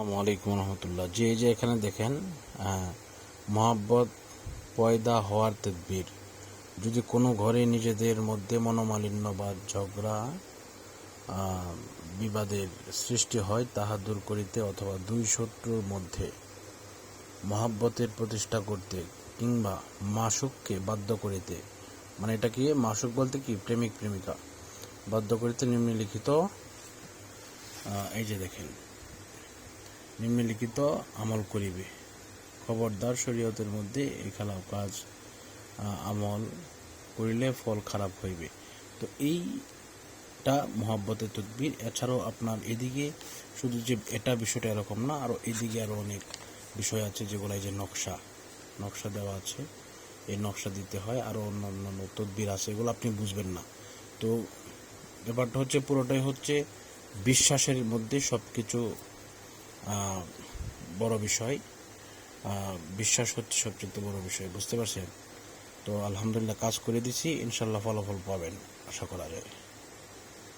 আলাইকুম রহমতুল্লাহ। যে যে এখানে দেখেন মহাব্বত পয়দা হওয়ার তদবির। যদি কোনো ঘরে নিজেদের মধ্যে মনোমালিন্য বা ঝগড়া বিবাদের সৃষ্টি হয়, তাহা দূর করিতে অথবা দুই শত্রুর মধ্যে মহাব্বতের প্রতিষ্ঠা করতে কিংবা মাসুককে বাধ্য করিতে মানে এটা কি মাসুক বলতে কি? প্রেমিক, প্রেমিকা। বাধ্য করিতে নিম্নলিখিত এই যে দেখেন নিম্নলিখিত আমল করিবে। খবরদার শরীয়তের মধ্যে এই খেলাও কাজ আমল করিলে ফল খারাপ হইবে। তো এইটা মহাব্বতের তদবির। এছাড়াও আপনার এদিকে শুধু যে এটা বিষয়টা এরকম না আরও এদিকে আরও অনেক বিষয় আছে যেগুলো যে নকশা নকশা দেওয়া আছে। এই নকশা দিতে হয় আরও অন্য অন্যান্য তদবির আছে, এগুলো আপনি বুঝবেন না। তো ব্যাপারটা হচ্ছে পুরোটাই হচ্ছে বিশ্বাসের মধ্যে সব কিছু বড় বিষয়। বিশ্বাস হচ্ছে সবচেয়ে বড় বিষয়, বুঝতে পারছেন? তো আলহামদুলিল্লাহ কাজ করে দিছি, ইনশাল্লাহ ফলাফল পাবেন, আশা করা যায়।